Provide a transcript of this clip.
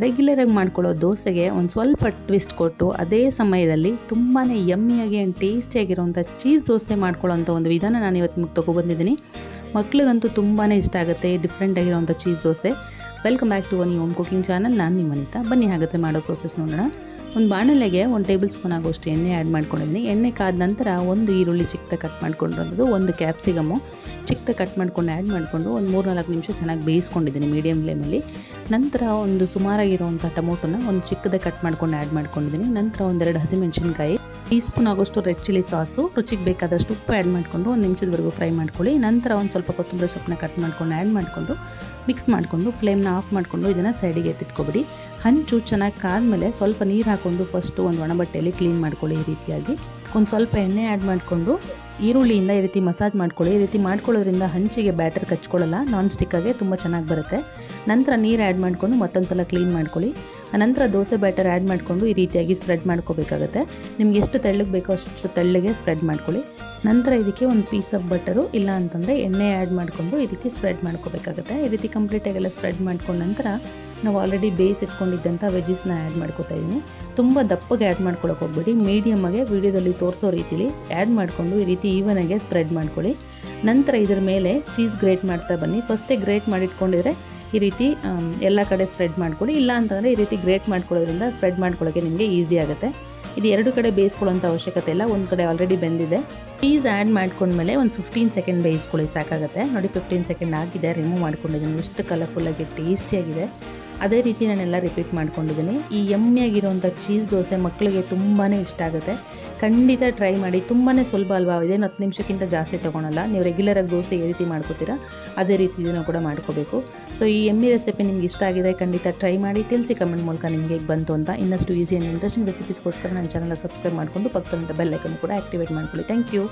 ರೆಗ್ಯುಲರಾಗಿ ಮಾಡ್ಕೊಳ್ಳೋ ದೋಸೆಗೆ ಒಂದು ಸ್ವಲ್ಪ ಟ್ವಿಸ್ಟ್ ಕೊಟ್ಟು ಅದೇ ಸಮಯದಲ್ಲಿ ತುಂಬಾ ಯಮ್ಮಿಯಾಗಿ ಆ್ಯಂಡ್ ಟೇಸ್ಟಿಯಾಗಿರೋಂಥ ಚೀಸ್ ದೋಸೆ ಮಾಡ್ಕೊಳ್ಳೋಂಥ ಒಂದು ವಿಧಾನ ನಾನು ಇವತ್ತು ನಿಮಗೆ ತೊಗೊಬಂದಿದ್ದೀನಿ ಮಕ್ಳಿಗಂತೂ ತುಂಬಾ ಇಷ್ಟ ಆಗುತ್ತೆ ಡಿಫ್ರೆಂಟ್ ಆಗಿರೋಂಥ cheese dosa. Welcome back to one home cooking channel ನಾನು ನಿಮ್ಮ ಅನಿತಾ. ಬನ್ನಿ ಆಗುತ್ತೆ ಮಾಡೋ ಪ್ರೋಸೆಸ್ ನೋಡೋಣ. ಒಂದು ಬಾಣಲೆಗೆ ಒಂದು ಟೇಬಲ್ ಸ್ಪೂನ್ ಆಗೋಷ್ಟು ಎಣ್ಣೆ ಆ್ಯಡ್ ಮಾಡ್ಕೊಂಡಿದ್ದೀನಿ. ಎಣ್ಣೆ ಕಾದ ನಂತರ ಒಂದು ಈರುಳ್ಳಿ ಚಿಕ್ಕದ ಕಟ್ ಮಾಡ್ಕೊಂಡಿರೋದು ಒಂದು ಕ್ಯಾಪ್ಸಿಗಮು ಚಿಕ್ಕದ ಕಟ್ ಮಾಡ್ಕೊಂಡು ಆ್ಯಡ್ ಮಾಡಿಕೊಂಡು ಒಂದು ಮೂರು ನಾಲ್ಕು ನಿಮಿಷ ಚೆನ್ನಾಗಿ ಬೇಯಿಸ್ಕೊಂಡಿದ್ದೀನಿ ಮೀಡಿಯಮ್ ಫ್ಲೇಮಲ್ಲಿ ನಂತರ ಒಂದು ಸುಮಾರಾಗಿರುವಂಥ ಟೊಮೊಟೊನ ಒಂದು ಚಿಕ್ಕದ ಕಟ್ ಮಾಡ್ಕೊಂಡು ಆ್ಯಡ್ ಮಾಡ್ಕೊಂಡಿದ್ದೀನಿ. ನಂತರ ಒಂದೆರಡು ಹಸಿಮೆಣಸಿನ್ಕಾಯಿ ಟೀ ಸ್ಪೂನ್ ಆಗೋಷ್ಟು ರೆಡ್ ಚಿಲ್ಲಿ ಸಾಸು, ರುಚಿಗೆ ಬೇಕಾದಷ್ಟು ಉಪ್ಪು ಆ್ಯಡ್ ಮಾಡಿಕೊಂಡು ಒಂದು ನಿಮಿಷದವರೆಗೂ ಫ್ರೈ ಮಾಡ್ಕೊಳ್ಳಿ. ನಂತರ ಒಂದು ಸ್ವಲ್ಪ ಕೊತ್ತಂಬರಿ ಸೊಪ್ಪನ್ನ ಕಟ್ ಮಾಡ್ಕೊಂಡು ಆ್ಯಡ್ ಮಾಡಿಕೊಂಡು ಮಿಕ್ಸ್ ಮಾಡಿಕೊಂಡು ಫ್ಲೇಮ್ನ ಆಫ್ ಮಾಡಿಕೊಂಡು ಇದನ್ನು ಸೈಡಿಗೆ ಎತ್ತಿಟ್ಕೊಬಿಡಿ. ಹಂಚು ಚೆನ್ನಾಗಿ ಕಾದ್ಮೇಲೆ ಸ್ವಲ್ಪ ನೀರು ಹಾಕ್ಕೊಂಡು ಫಸ್ಟು ಒಂದು ಒಣ ಬಟ್ಟೆಯಲ್ಲಿ ಕ್ಲೀನ್ ಮಾಡ್ಕೊಳ್ಳಿ ಈ ರೀತಿಯಾಗಿ. ಒಂದು ಸ್ವಲ್ಪ ಎಣ್ಣೆ ಆ್ಯಡ್ ಮಾಡಿಕೊಂಡು ಈರುಳ್ಳಿಯಿಂದ ಈ ರೀತಿ ಮಸಾಜ್ ಮಾಡ್ಕೊಳ್ಳಿ. ಈ ರೀತಿ ಮಾಡ್ಕೊಳ್ಳೋದ್ರಿಂದ ಹಂಚಿಗೆ ಬ್ಯಾಟರ್ ಕಚ್ಕೊಳ್ಳಲ್ಲ. ನಾನ್ ಸ್ಟಿಕ್ಕಾಗೆ ತುಂಬ ಚೆನ್ನಾಗಿ ಬರುತ್ತೆ. ನಂತರ ನೀರು ಆ್ಯಡ್ ಮಾಡಿಕೊಂಡು ಮತ್ತೊಂದು ಸಲ ಕ್ಲೀನ್ ಮಾಡ್ಕೊಳ್ಳಿ ನಂತರ ದೋಸೆ ಬ್ಯಾಟರ್ ಆ್ಯಡ್ ಮಾಡಿಕೊಂಡು ಈ ರೀತಿಯಾಗಿ ಸ್ಪ್ರೆಡ್ ಮಾಡ್ಕೋಬೇಕಾಗುತ್ತೆ. ನಿಮ್ಗೆ ಎಷ್ಟು ತೆಳ್ಳಗೆ ಬೇಕೋ ಅಷ್ಟು ತೆಳ್ಳಗೆ ಸ್ಪ್ರೆಡ್ ಮಾಡ್ಕೊಳ್ಳಿ. ನಂತರ ಇದಕ್ಕೆ ಒಂದು ಪೀಸ್ ಆಫ್ ಬಟರು ಇಲ್ಲ ಅಂತಂದರೆ ಎಣ್ಣೆ ಆ್ಯಡ್ ಮಾಡಿಕೊಂಡು ಈ ರೀತಿ ಸ್ಪ್ರೆಡ್ ಮಾಡ್ಕೋಬೇಕಾಗುತ್ತೆ. ಈ ರೀತಿ ಕಂಪ್ಲೀಟಾಗೆಲ್ಲ ಸ್ಪ್ರೆಡ್ ಮಾಡ್ಕೊಂಡ ನಂತರ ನಾವು ಆಲ್ರೆಡಿ ಬೇಯಿಸಿಟ್ಕೊಂಡಿದ್ದಂಥ ವೆಜ್ಜಸ್ನ ಆ್ಯಡ್ ಮಾಡ್ಕೋತಾ ಇದ್ದೀನಿ ತುಂಬ ದಪ್ಪಗೆ ಆ್ಯಡ್ ಮಾಡ್ಕೊಳ್ಳೋಕೆ ಹೋಗ್ಬೇಡಿ. ಮೀಡಿಯಮ್ಮಾಗೆ ವೀಡಿಯೋದಲ್ಲಿ ತೋರಿಸೋ ರೀತಿಲಿ ಆ್ಯಡ್ ಮಾಡಿಕೊಂಡು ಈ ರೀತಿ ಈವನಾಗೆ ಸ್ಪ್ರೆಡ್ ಮಾಡ್ಕೊಳ್ಳಿ. ನಂತರ ಇದ್ರ ಮೇಲೆ ಚೀಸ್ ಗ್ರೇಟ್ ಮಾಡ್ತಾ ಬನ್ನಿ. ಫಸ್ಟೇ ಗ್ರೇಟ್ ಮಾಡಿಟ್ಕೊಂಡಿದ್ರೆ ಈ ರೀತಿ ಎಲ್ಲ ಕಡೆ ಸ್ಪ್ರೆಡ್ ಮಾಡ್ಕೊಳ್ಳಿ. ಇಲ್ಲ ಅಂತಂದರೆ ಈ ರೀತಿ ಗ್ರೇಟ್ ಮಾಡ್ಕೊಳ್ಳೋದ್ರಿಂದ ಸ್ಪ್ರೆಡ್ ಮಾಡ್ಕೊಳ್ಳೋಕ್ಕೆ ನಿಮಗೆ ಈಸಿ ಆಗುತ್ತೆ. ಇದು ಎರಡು ಕಡೆ ಬೇಯಿಸ್ಕೊಳ್ಳೋಂಥ ಅವಶ್ಯಕತೆ ಇಲ್ಲ. ಒಂದು ಕಡೆ ಆಲ್ರೆಡಿ ಬೆಂದಿದೆ. ಚೀಸ್ ಆ್ಯಡ್ ಮಾಡ್ಕೊಂಡ್ಮೇಲೆ ಒಂದು ಫಿಫ್ಟೀನ್ ಸೆಕೆಂಡ್ ಬೇಯಿಸ್ಕೊಳ್ಳಿ. ಸಾಕಾಗುತ್ತೆ. ನೋಡಿ ಫಿಫ್ಟೀನ್ ಸೆಕೆಂಡ್ ಆಗಿದೆ. ರಿಮೂವ್ ಮಾಡ್ಕೊಂಡಿದ್ದೀನಿ. ಎಷ್ಟು ಕಲರ್ಫುಲ್ಲಾಗಿ ಟೇಸ್ಟಿಯಾಗಿದೆ ಅದೇ ರೀತಿ ನಾನೆಲ್ಲ ರಿಪೀಟ್ ಮಾಡ್ಕೊಂಡಿದ್ದೀನಿ. ಈ ಯಮ್ಮಿಯಾಗಿರೋಂಥ ಚೀಸ್ ದೋಸೆ ಮಕ್ಕಳಿಗೆ ತುಂಬಾ ಇಷ್ಟ ಆಗುತ್ತೆ. ಖಂಡಿತ ಟ್ರೈ ಮಾಡಿ. ತುಂಬಾ ಸುಲಭ ಅಲ್ವಾ? ಇದೇನು ಹತ್ತು ನಿಮಿಷಕ್ಕಿಂತ ಜಾಸ್ತಿ ತೊಗೊಳಲ್ಲ. ನೀವು ರೆಗ್ಯುಲರಾಗಿ ದೋಸೆ ಈ ರೀತಿ ಮಾಡ್ಕೋತೀರಾ? ಅದೇ ರೀತಿ ಇದನ್ನು ಕೂಡ ಮಾಡ್ಕೋಬೇಕು. ಸೊ ಈ ಎಮ್ಮಿ ರೆಸಿಪಿ ನಿಮ್ಗೆ ಇಷ್ಟ ಆಗಿದೆ, ಖಂಡಿತ ಟ್ರೈ ಮಾಡಿ. ತಿಳಿಸಿ ಕಮೆಂಟ್ ಮೂಲಕ ನಿಮಗೆ ಬಂತು ಅಂತ. ಇನ್ನಷ್ಟು ಈಸಿ ಆ್ಯಂಡ್ ಇಂಟ್ರೆಸ್ಟಿಂಗ್ ರೆಸಿಪೀಸ್ಗೋಸ್ಕರ ನನ್ನ ಚಾನಲ್ ಸಬ್ಸ್ಕ್ರೈಬ್ ಮಾಡಿಕೊಂಡು ಪಕ್ಕದಂಥ ಬೆಲ್ಲೈಕನ್ನು ಕೂಡ ಆ್ಯಕ್ಟಿವೇಟ್ ಮಾಡ್ಕೊಳ್ಳಿ. Thank you